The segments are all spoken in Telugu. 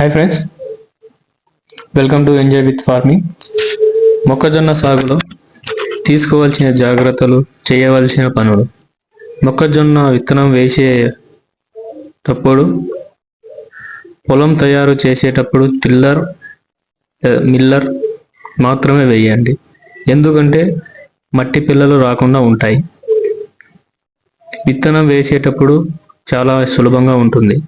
Hi friends welcome to enjoy with farming మొక్కజొన్న సాగులో తీసుకోవాల్సిన జాగ్రత్తలు చేయవలసిన పనులు. మొక్కజొన్న విత్తనం వేసేటప్పుడు పొలం తయారు చేసేటప్పుడు టిల్లర్ మిల్లర్ eh, మాత్రమే వేయండి. ఎందుకంటే మట్టి పిల్లలు రాకుండా ఉంటాయి. విత్తనం వేసేటప్పుడు చాలా సులభంగా ఉంటుంది.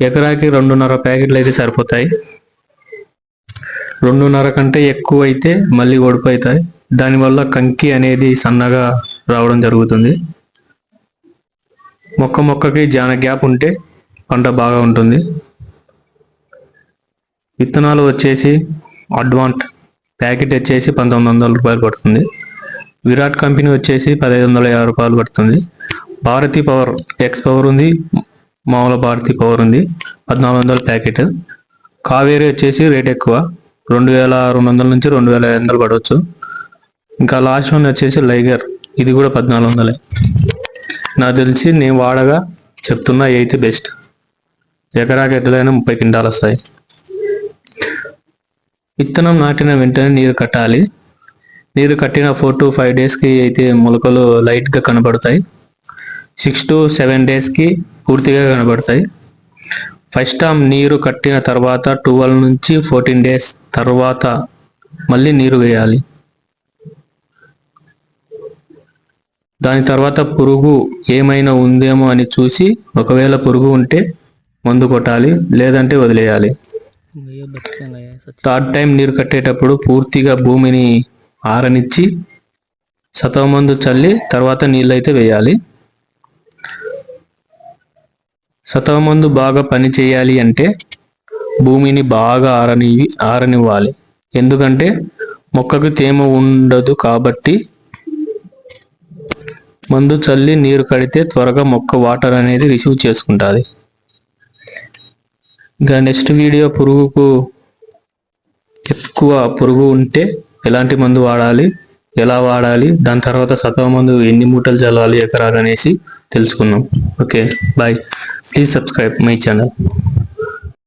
ఎకరాకి రెండున్నర ప్యాకెట్లు అయితే సరిపోతాయి. రెండున్నర కంటే ఎక్కువ అయితే మళ్ళీ ఓడిపోతాయి. దానివల్ల కంకి అనేది సన్నగా రావడం జరుగుతుంది. మొక్క మొక్కకి జాన గ్యాప్ ఉంటే పంట బాగా ఉంటుంది. విత్తనాలు వచ్చేసి అడ్వాంట్ ప్యాకెట్ వచ్చేసి పంతొమ్మిది వందల రూపాయలు పడుతుంది. విరాట్ కంపెనీ వచ్చేసి పదహైదు వందల యాభై రూపాయలు పడుతుంది. భారతీ పవర్ ఎక్స్ పవర్ ఉంది. మామూలు భారతి పవర్ ఉంది. పద్నాలుగు వందల ప్యాకెట్. కావేరీ వచ్చేసి రేట్ ఎక్కువ. రెండు వేల రెండు వందల నుంచి రెండు వేల ఐదు వందలు పడవచ్చు. ఇంకా లాస్ట్ వన్ వచ్చేసి లైగర్. ఇది కూడా పద్నాలుగు వందలే. నాకు తెలిసి నేను వాడగా చెప్తున్నా అయితే బెస్ట్. ఎకరాకి ఎట్లయినా ముప్పై క్వింటాలు వస్తాయి. విత్తనం నాటిన వెంటనే నీరు కట్టాలి. నీరు కట్టిన ఫోర్ టు ఫైవ్ డేస్కి అయితే మొలకలు లైట్గా కనబడతాయి. సిక్స్ టు సెవెన్ డేస్కి పూర్తిగా కనబడతాయి. ఫస్ట్ టైం నీరు కట్టిన తర్వాత ట్వెల్వ్ నుంచి ఫోర్టీన్ డేస్ తర్వాత మళ్ళీ నీరు వేయాలి. దాని తర్వాత పురుగు ఏమైనా ఉందేమో అని చూసి ఒకవేళ పురుగు ఉంటే మందు కొట్టాలి లేదంటే వదిలేయాలి. థర్డ్ టైం నీరు కట్టేటప్పుడు పూర్తిగా భూమిని ఆరనిచ్చి సతవమందు చల్లి తర్వాత నీళ్ళైతే వేయాలి. సతవ మందు బాగా పని చేయాలి అంటే భూమిని బాగా ఆరని ఆరనివ్వాలి. ఎందుకంటే మొక్కకు తేమ ఉండదు కాబట్టి మందు చల్లి నీరు కడితే త్వరగా మొక్క వాటర్ అనేది రిసీవ్ చేసుకుంటుంది. ఇంకా నెక్స్ట్ వీడియో పురుగుకు ఎక్కువ పురుగు ఉంటే ఎలాంటి మందు వాడాలి ఎలా వాడాలి దాని తర్వాత సతవ మందు ఎన్ని మూటలు చల్లాలి ఎకరాలు అనేసి తెలుసుకున్నాం okay bye please subscribe my channel